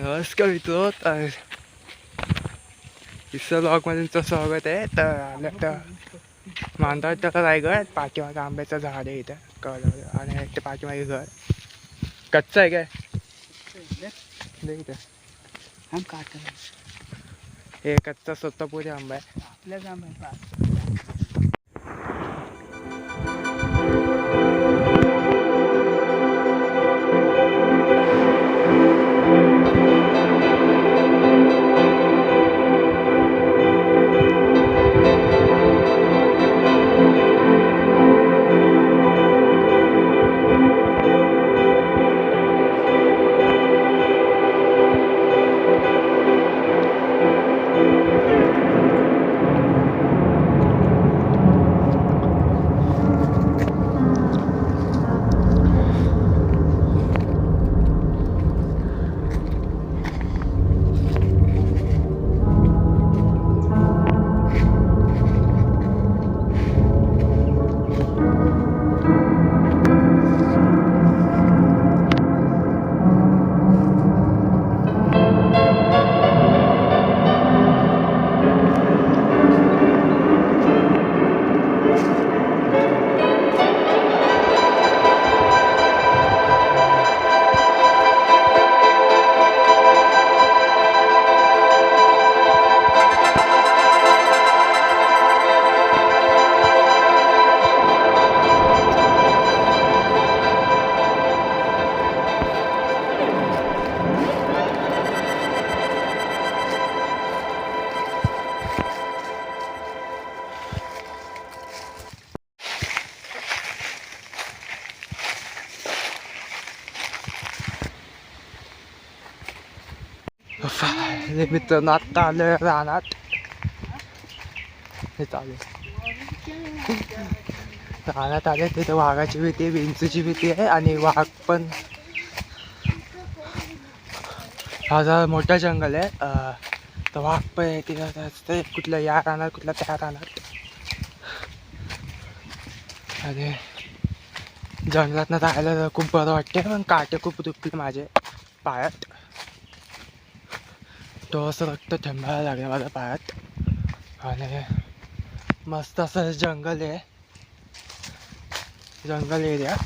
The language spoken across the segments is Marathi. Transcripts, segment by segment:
नमस्कार मित्र तर इसर ब्लॉगमध्ये तुमचं स्वागत आहे तर आलं तर मांडव तर रायगड पाठीमागे आंब्याचं झाड आहे इथं कळलं आणि ते पाठीमागे घर कच्चं आहे काय इथं हे कच्चा स्वतःपुरी आंबा आहे आपल्या जांभळी हे मित्रांनो आत्ता आलं रानात. हे चालेल रानात आले तिथं वाघाची भीती आहे विंचूची भीती आहे आणि वाघ पण. हा मोठा जंगल आहे तर वाघ पण आहे तिथं असते कुठलं या रानात कुठलं त्या रानात. आणि जंगलातनं राहायला तर खूप बरं वाटते पण काटे खूप दुखले माझे पायात. तो असं रक्त थंबायला लागलं माझ्या पायात. आणि मस्त असं जंगल आहे. जंगल एरिया.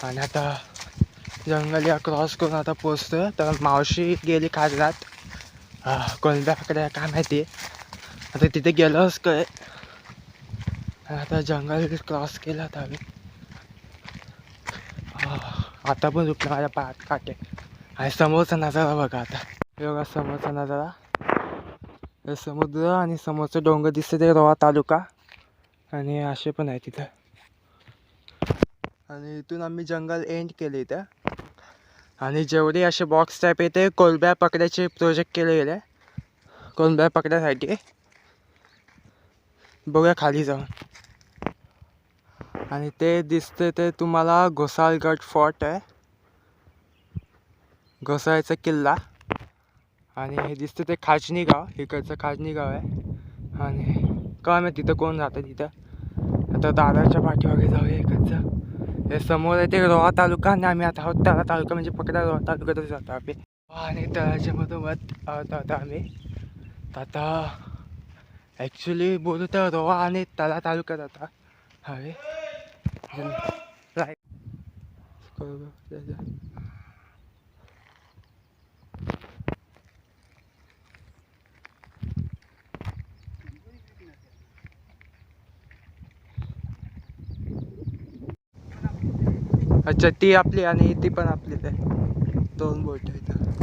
आणि आता जंगल या क्रॉस करून आता पोचतो तर मावशी गेली खाजरात. कोणत्याकडे काय माहिती. आता तिथे गेलोच काय. आणि आता जंगल क्रॉस केलं आता आम्ही. आता पण दुखलं माझ्या पायात काटे. आणि समोरचा नजारा बघा आता. एवढा समोरचा नजारा. समुद्र आणि समोरचं डोंगर दिसते ते रोहा तालुका. आणि असे पण आहे तिथं. आणि इथून आम्ही जंगल एंड केले इथं. आणि जेवढे असे बॉक्स टाईप आहे ते कोलब्या पकडायचे प्रोजेक्ट केले गेले. कोलब्या पकड्यासाठी. बघूया खाली जाऊन. आणि ते दिसते ते तुम्हाला घोसाळगड फोर्ट आहे. घोसाळ्याचा किल्ला. आणि हे दिसतं ते खाजणी गाव इकडचं खाजणी गाव आहे. आणि काय माहिती तिथं कोण राहतं तिथं. आता दादाच्या पाठीमागे जाऊया इकडचं. हे समोर आहे ते रोहा तालुका आणि आम्ही आता आहोत त्याला तालुका म्हणजे पकडा रोहा तालुक्यातच जातो आम्ही. आणि तळाच्या मधोमध आहोत आता आम्ही. आता ॲक्च्युली बोलू तर रोहा आणि तळा तालुक्यात आता. हवे. अच्छा ती आपली आणि ती पण आपलीच आहे दोन बोट आहे इथं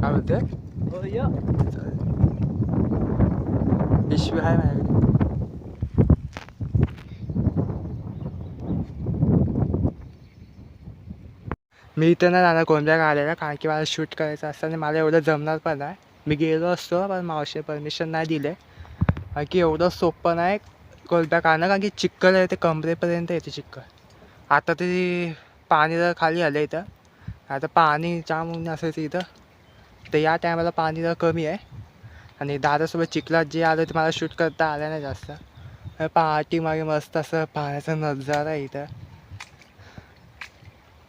काय बोलते? चालेल. पिशवी आहे माझ्याकडे. मी इथं नाही जाणार कोणत्या गाड्याला कारण की मला शूट करायचं असतं आणि मला एवढं जमणार पण नाही. मी गेलो असतो पण मावशी परमिशन नाही दिले. कारण की एवढं सोपं नाही. कोरडा कारणं कारण की चिक्कल आहे ते कमरेपर्यंत येते चिक्कल आता ते पाणी जर खाली आलं इथं. आता पाणी जाम होऊन असायचं इथं. तर या टायमाला पाणी जर कमी आहे. आणि दादासोबत चिखलात जे आलं ते मला शूट करता आलं नाही जास्त. पहाटी मागे मस्त असं पाण्याचा नजारा आहे इथं.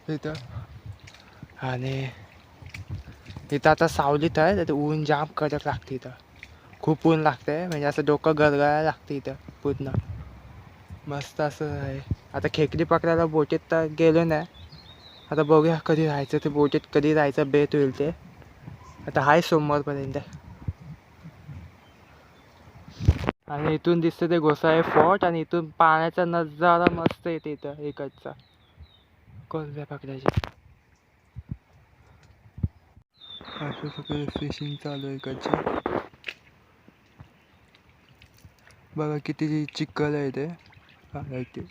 इथं. आणि इथं आता सावलीत आहे तर ऊन जाम कडक लागते इथं. खूप ऊन लागतंय म्हणजे असं डोकं गरगळायला लागतं इथं पूर्ण. मस्त असं आहे. आता खेकडी पकडायला बोटीत तर गेलो नाही. आता बघूया कधी राहायचं ते बोटीत कधी राहायचं बेत होईल ते. आता आहे सोमवारपर्यंत. आणि इथून दिसतं ते घोसाळे फोर्ट आणि इथून पाण्याचा नजारा मस्त येते इथं इकडचा. कोलब्या पकडायची? असं सगळं फिशिंग चालू आहे इकडची. बघा किती चिखल आहे ते. काय ते.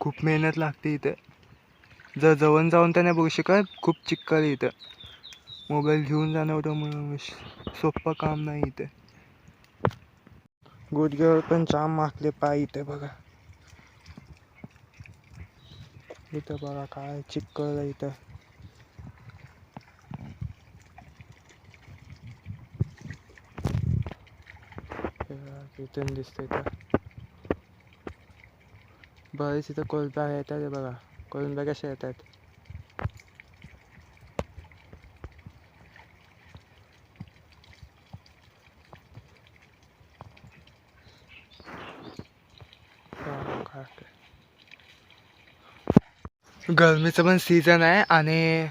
खूप मेहनत लागते इथे. जर जवळ जाऊन तर नाही बघू शकत. खूप चिखल आहे इथं. मोबाईल घेऊन जाणं होतं म्हणून सोपं काम नाही इथे. गुडघ्यावर पण जाम माखले पाय इथे बघा. इथं बघा काय चिखल आहे इथं. रिटर्न बघा, दिसतंय इथं. बरेच इथं कोलंब्या येतात बघा. कोलंब्या कशा येतात? हा, गरमीचं पण सीझन आहे आणि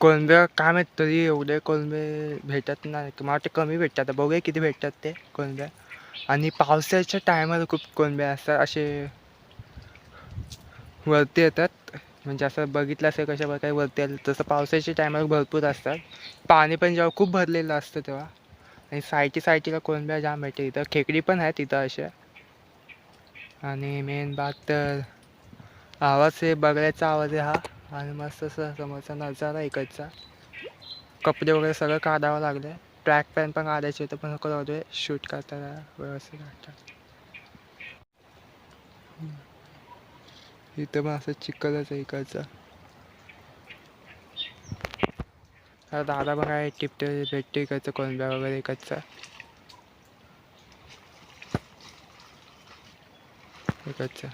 कोलंबे काय माहीत तरी एवढे कोलंबे भेटत नाही. मला वाटतं कमी भेटतात. बघूया किती भेटतात ते कोलंब्या आणि पावसाच्या टायमाला खूप कोलंबे असतात असे वरती येतात. म्हणजे असं बघितलं असेल कशा प्रकारे वरती आलं तसं पावसाच्या टायमाला भरपूर असतात. पाणी पण जेव्हा खूप भरलेलं असतं तेव्हा. आणि सायटी सायटीला कोंब्या जाम भेटते इथं खेकडी पण आहे तिथं अशा. आणि मेन बात तर आवाज हे बगड्याचा आवाज आहे हा. आणि मस्त असं समोरचा नजारा इकडचा. कपडे वगैरे सगळं काढावं लागलं ट्रॅक पॅन पण काढायचे होतं पण नको दे शूट करताना व्यवस्थित काढतात इथं पण असं चिखलच आहे इकडचं. दादा पण काय टिपटे भेटते इकडचं कोलंब्या वगैरे इकडचा. इकडचा.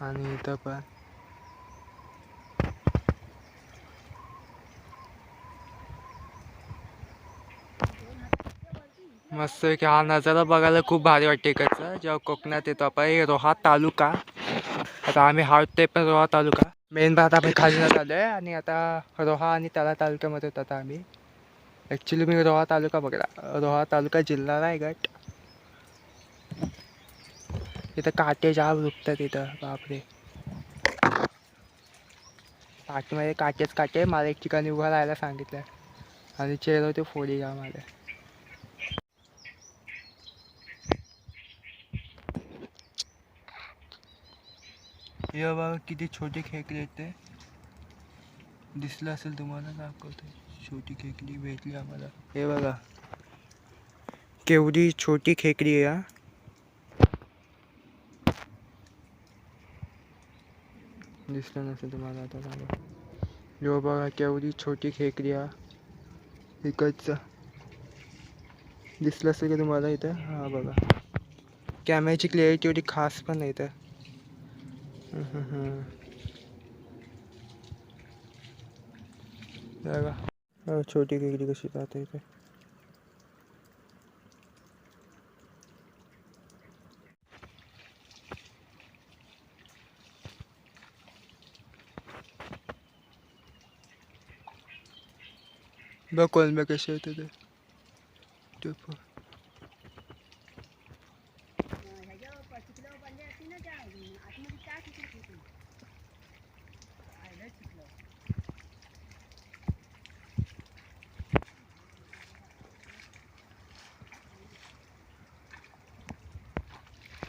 आणि इथं पण. मस्त की हा नजारा बघायला खूप भारी वाटते इकडचा जेव्हा कोकणात येतो आपण रोहा तालुका. आता आम्ही हावते पण रोहा तालुका. मेन भात आपण खाजण्यात आलो आहे आणि आता रोहा आणि त्याला तालुक्यामध्ये होतो आता आम्ही. ॲक्च्युली मी रोहा तालुका बघला रोहा तालुका जिल्हा रायगड. तिथं काटे जाम रुपतात तिथं बापरे. पाठीमध्ये काटेच काटे मला एक ठिकाणी उभा राहायला सांगितलं. आणि चेहऱ्यावर ते फोडी जाम मला हे बघा किती छोटे खेकडे आहेत ते दिसलं असेल तुम्हाला दाखवतो छोटी खेकडी भेटली आम्हाला हे बघा केवढी छोटी खेकडी हा दिसलं नसेल तुम्हाला आता सांगा यो बघा केवढी छोटी खेकडी हा। इकडचं दिसलं असेल का तुम्हाला इथं हा बघा कॅमेऱ्याची क्लिअरिटी एवढी खास पण नाही हम्म, हम्म, हम्म. बघा बघा, छोटी खेकडी कशी राहते इथे बघ कोलंब्या कसे होते ते ते पण.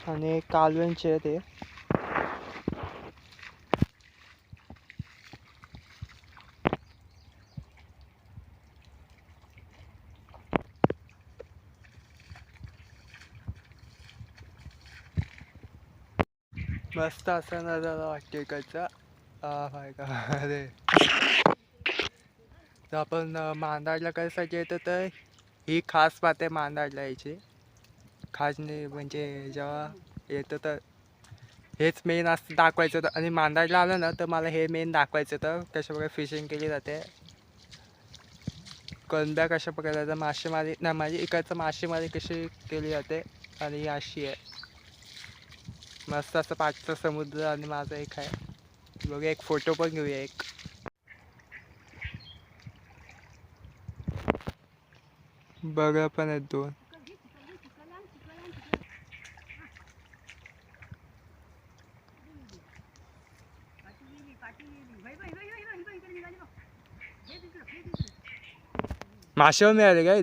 आणि कालव्यांचे आहे. ते मस्त असा नजारा वाटते इकडचा. हाय का? अरे. आपण मांदाडला कशासाठी येतो तर ही खास बात आहे मांदाडला यायची. खास नाही म्हणजे जेव्हा येतं तर हेच मेन असं दाखवायचं तर आणि मांदाडला आलं ना तर मला हे मेन दाखवायचं तर कशा प्रकारे फिशिंग केली जाते. कंदा कशा प्रकारे जातं मासेमारी नाही माझी इकडचं मासेमारी कशी केली जाते आणि ही अशी आहे. मस्त असं पाचचा समुद्र आणि माझं एक आहे. बघूया एक फोटो पण घेऊया एक. बघा पण आहेत दोन माशावर मिळाले का इथं कोण पण सगट बोईस बाजूला पण उडाली असते तेवढा ठीक नाही मिळाले टाक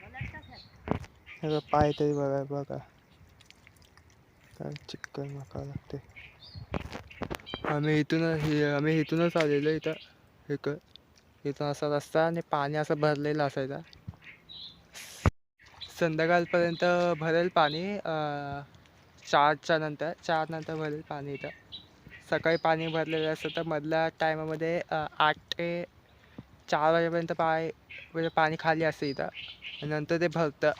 भल्यात टाक सगट हे पाय तरी बघा बघा. काय चिकन मका लागते. आम्ही इथूनच हे- आम्ही इथूनच आलेलो इथं. एक इथून असा रस्ता आणि पाणी असं भरलेलं असायचा. संध्याकाळपर्यंत भरेल पाणी चारच्या नंतर चार नंतर भरेल पाणी इथं. सकाळी पाणी भरलेलं असतं तर मधल्या टायमामध्ये आठ ते चार वाजेपर्यंत पाय म्हणजे पाणी खाली असतं इथं. नंतर ते भरतं.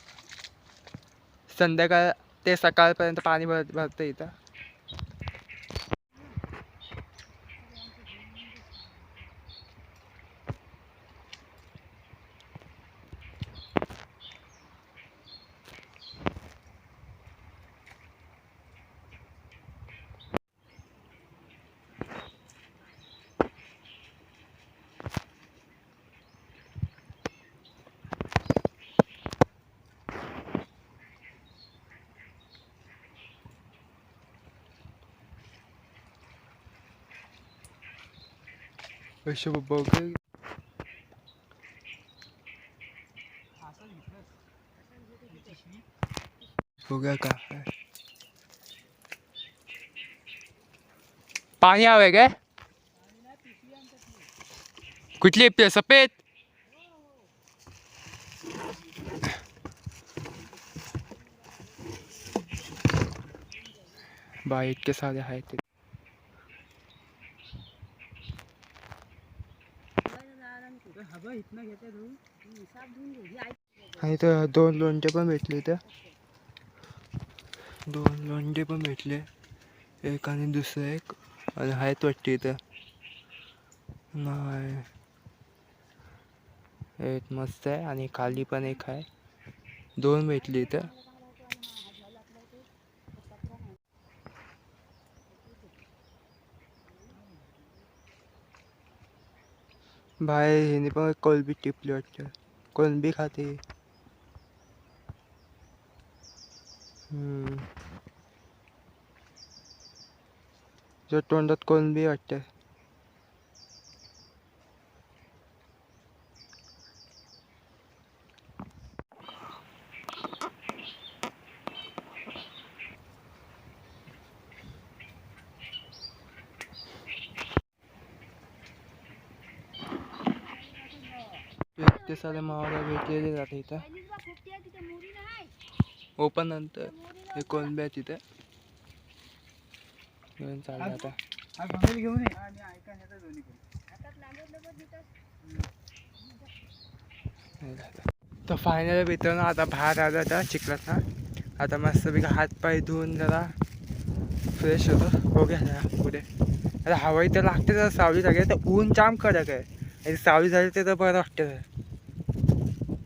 संध्याकाळ ते सकाळपर्यंत पाणी भर भरतं इथं. अशा बघ बघा का आहे. पाणी हवंय काय कुठली पे सफेद बा इतके सारे आहेत ते हवं इथनं घेते धुवून हिसाब धुवून घे ही आणि तर दोन लोणचे पण भेटले इथं. दोन लोणचे पण भेटले. एक आणि दुसरं एक. आणि आहेत वाटते इथं. नाही. एक मस्त आहे आणि खाली पण एक आहे. दोन भेटली इथं. बाहेर हिने पण कोलबी टिपली वाटतं कोलंबी खाते हम्म. तोंडात कोलंबी वाटतं ते सारे मावाला भेटलेले जाते इथं. ओपन नंतर हे कोलंबी आहे तिथे घेऊन चाललं आता. घेऊन तर फायनल मित्रांनो आता बाहेर आलं आता चिखलात ना आता मस्तपैकी हात पाय धुवून जरा फ्रेश होतो. बघूया जरा पुढे. आता हवा इथं लागते जरा सावली सगळे तर ऊन जाम कडक आहे. आणि सावली झाली ते तर बरं वाटतं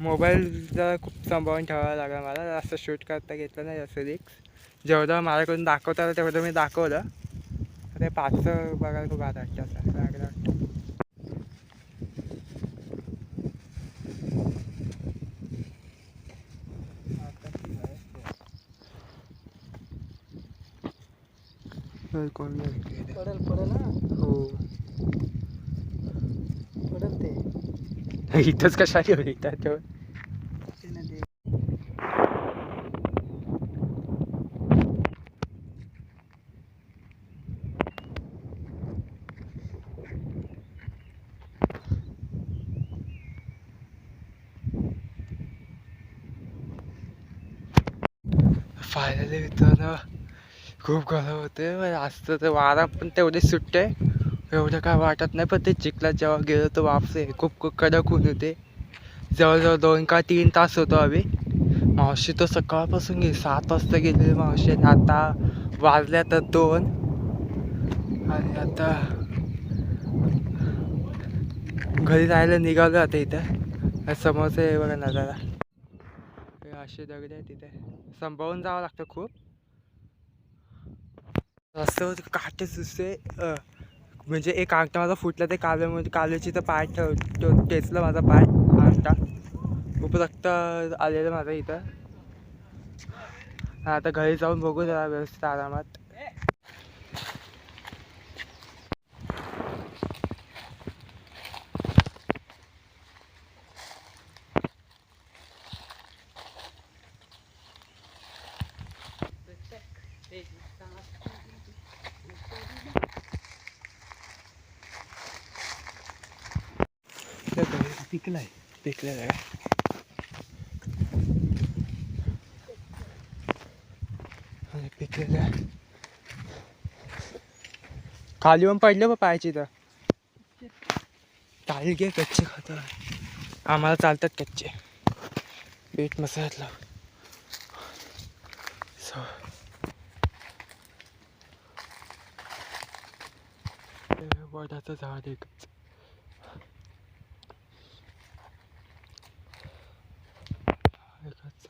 मोबाईल जरा खूप सांभाळून ठेवावा लागला मला. जास्त शूट करता घेतलं नाही जास्त रिक्स जेवढं माझ्याकडून दाखवता आलं तेवढं मी दाखवलं. ते पाचचं बघायला खूप भात वाटतं असं लागलं वाटतं. होय, कोण नाही. पडल पडल हा हो पडल ते इथंच कशा घेऊन येतात तेव्हा फायनली मित्रांनो खूप गरम होते असतं तर वारा पण तेवढे सुटते एवढं काय वाटत नाही पण ते चिखलात जेव्हा गेलो तर वापसे. खूप खूप कडक ऊन होते. जवळजवळ दोन का तीन तास होतो आम्ही. मावशी तर सकाळपासून गेली सात वाजता गेलेली मावशी. आणि आता वाजल्या तर दोन. आणि आता घरी जायला निघालो आता इथं. समोरचं हे बघा नजारा. असे दगड आहे तिथे संभाळून जावं लागतं खूप. रस्त्यावर काटे सुसे म्हणजे एक आगटा माझा फुटला ते काव्यामध्ये म्हणजे काव्याची तर पाय ठेव तो टेचला माझा पाय. आगटा खूप रक्त आलेलं माझं इथं. आता घरी जाऊन बघू जरा व्यवस्थित आरामात. पिकलाय. पिकलेला आहे. आणि पिकलेलं आहे. खाली पण पडलं बा पायाची तर चालेल घे कच्चे खातो. आम्हाला चालतात कच्चे. बीट मसाल्यात लाव वडाचं झाड एकच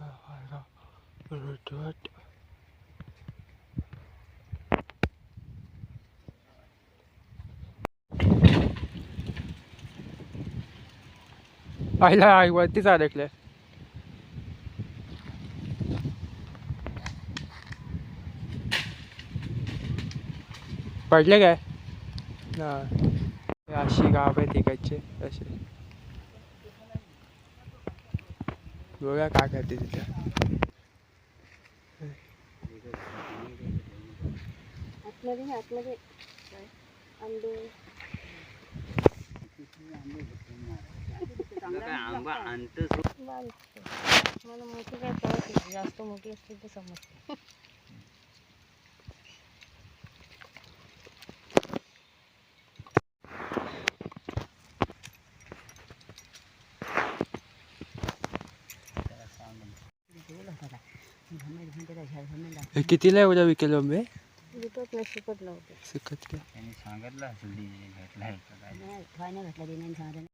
एकाचा वारा रुटवट आईला आई वरतीच अडकले पडले काय? ना अशी गाव आहे तिकडचे असे बघा काय करते तिथे आतमध्ये नाही, आतमध्ये आंबे आंबा आणतोच बारीक मला मोठी काय कळत नाही जास्त मोठी असते तर समजते हे कितीला एवढा विकेल आंबे विकत नाही शिकत नव्हते. सुकत काय त्यांनी सांगितलं असेल घेतला आहे का काय? नाही घातला दिनाने सांगितलं.